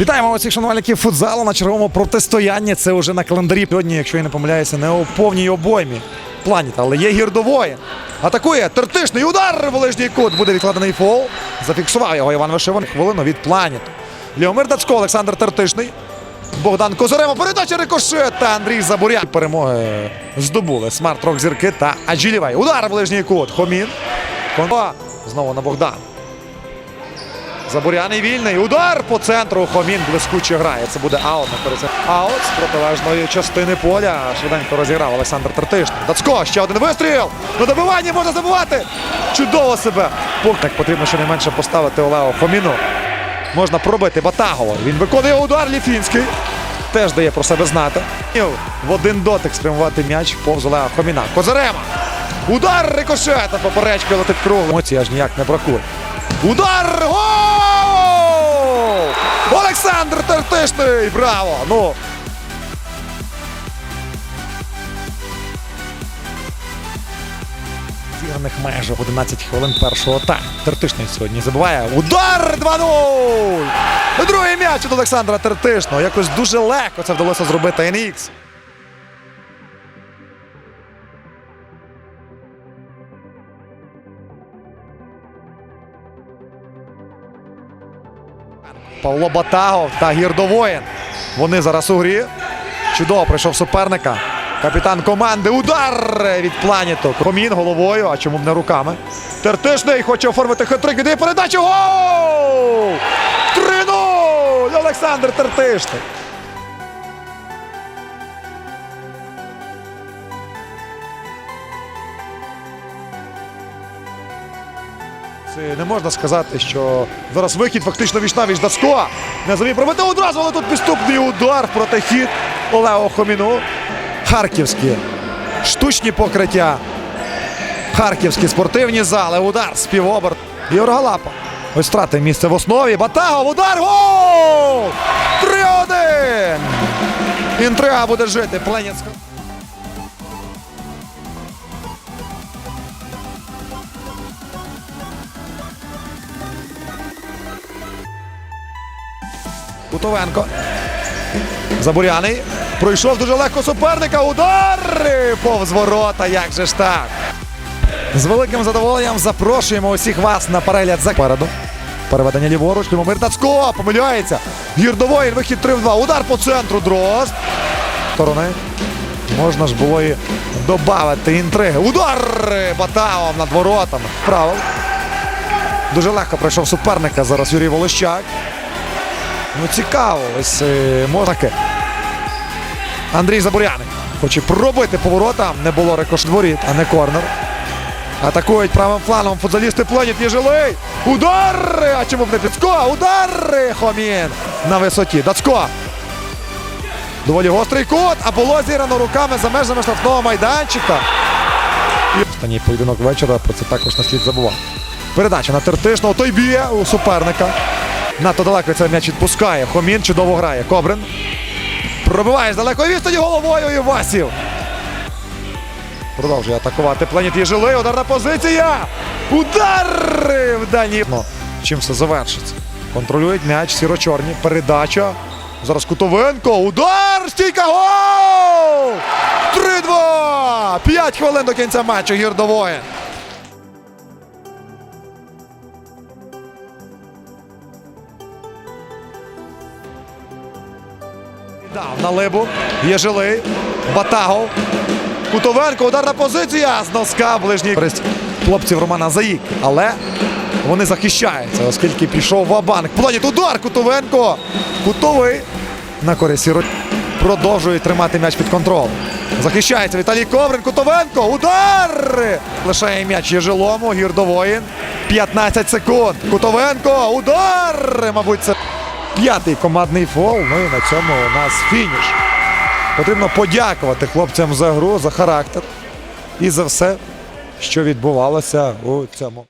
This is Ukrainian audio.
Вітаємо усіх шанувальників футзалу на черговому протистоянні. Це вже на календарі. Сьогодні, якщо я не помиляюся, не у повній обоймі планіта, але є гірдовоїн. Атакує тертишний удар в ближній кут. Буде відкладений фол. Зафіксував його Іван Вишиван. Хвилину від планіту. Ліомир Дацько, Олександр Тертишний. Богдан Козаремо. Передача рикошет та Андрій Забурян. Перемоги здобули Смарт Рок зірки та Аджилівай. Удар в ближній кут. Хомін. Конва. Знову на Богдан. Забуряний вільний. Удар по центру. Хомін блискуче грає. Це буде аут на користь. Аут з протилежної частини поля. Швиденько розіграв Олександр Тертишний. Дацько, ще один вистріл. На добиванні можна забивати. Чудово себе. Так потрібно щонайменше поставити Олео Хоміну. Можна пробити Батагово. Він виконує удар Ліфінський. Теж дає про себе знати. В один дотик спрямувати м'яч повз Олега Хоміна. Козарема. Удар рикошета. Поперечкою летить круг. Емоцій аж ніяк не бракує. Удар! Гол! Олександр Тертишний! Браво! Ну. Зіграних майже 11 хвилин першого тайму. Тертишний сьогодні забиває. Удар 2-0! Другий м'яч від Олександра Тертишного. Якось дуже легко це вдалося зробити NX. Павло Батагов та Гірдовоєн. Вони зараз у грі. Чудово прийшов суперника. Капітан команди. Удар від планіту. Комін головою, а чому б не руками. Тертишний хоче оформити хитрик. Віддає передачу. Гол! 3-0! Олександр Тертишний. Це не можна сказати, що зараз вихід фактично віч навіч Дацько. Не зумів пробити одразу, але тут підступний удар проти хід Олегу Хоміну. Харківські штучні покриття. Харківські спортивні зали. Удар. Ігор Галапа. Ось втратив місце в основі. Батагов. Удар. Гол! 3-1! Інтрига буде жити. Пленяцька. Кутовенко. Забуряний. Пройшов дуже легко суперника. Удар! Повз ворота. Як же ж так? З великим задоволенням запрошуємо усіх вас на перегляд запереду. Переведення ліворуч. Любомир Дацько помиляється. Гірдовоїн. Вихід 3 в 2. Удар по центру. Дрозд. Сторони. Можна ж було і додати інтриги. Удар! Батаом над воротами. Правил. Дуже легко пройшов суперника. Зараз Юрій Волощак. Ну цікаво, ось е, можна таке. Андрій Забуряний. Хоче пробити поворотом. Не було рикош дворіт, а не корнер. Атакують правим флангом футболісти Планіт Єжилий. Удар! А чому б не Дацько? Удар! Хомін на висоті. Дацько. Доволі гострий кут, а було зіграно руками за межами штрафного майданчика. І останній поєдинок вечора про це також не слід забував. Передача на Тертишного. Той б'є у суперника. Надто далеко цей м'яч відпускає. Хомін чудово грає. Кобрин. Пробиває з далекої відстані головою і Васів. Продовжує атакувати планет Єжилий. Ударна позиція. Удар в дані. Ну, чим все завершиться? Контролюють м'яч сіро-чорні. Передача. Зараз Кутовенко. Удар! Стійка! Гол! 3-2! П'ять хвилин до кінця матчу. Гірдовоїн. Дав на либу. Єжилий. Батагов. Кутовенко. Ударна позиція. З носка ближній. Користь хлопців Романа Заїк. Але вони захищаються, оскільки пішов Вабанк. Планет удар Кутовенко. Кутовий. На користь. Продовжує тримати м'яч під контролем. Захищається Віталій Коврин. Кутовенко. Удар! Лишає м'яч Єжилому. Гірдовоїн. 15 секунд. Кутовенко. Удар! Мабуть, це п'ятий командний фол. Ну і на цьому у нас фініш. Потрібно подякувати хлопцям за гру, за характер і за все, що відбувалося у цьому.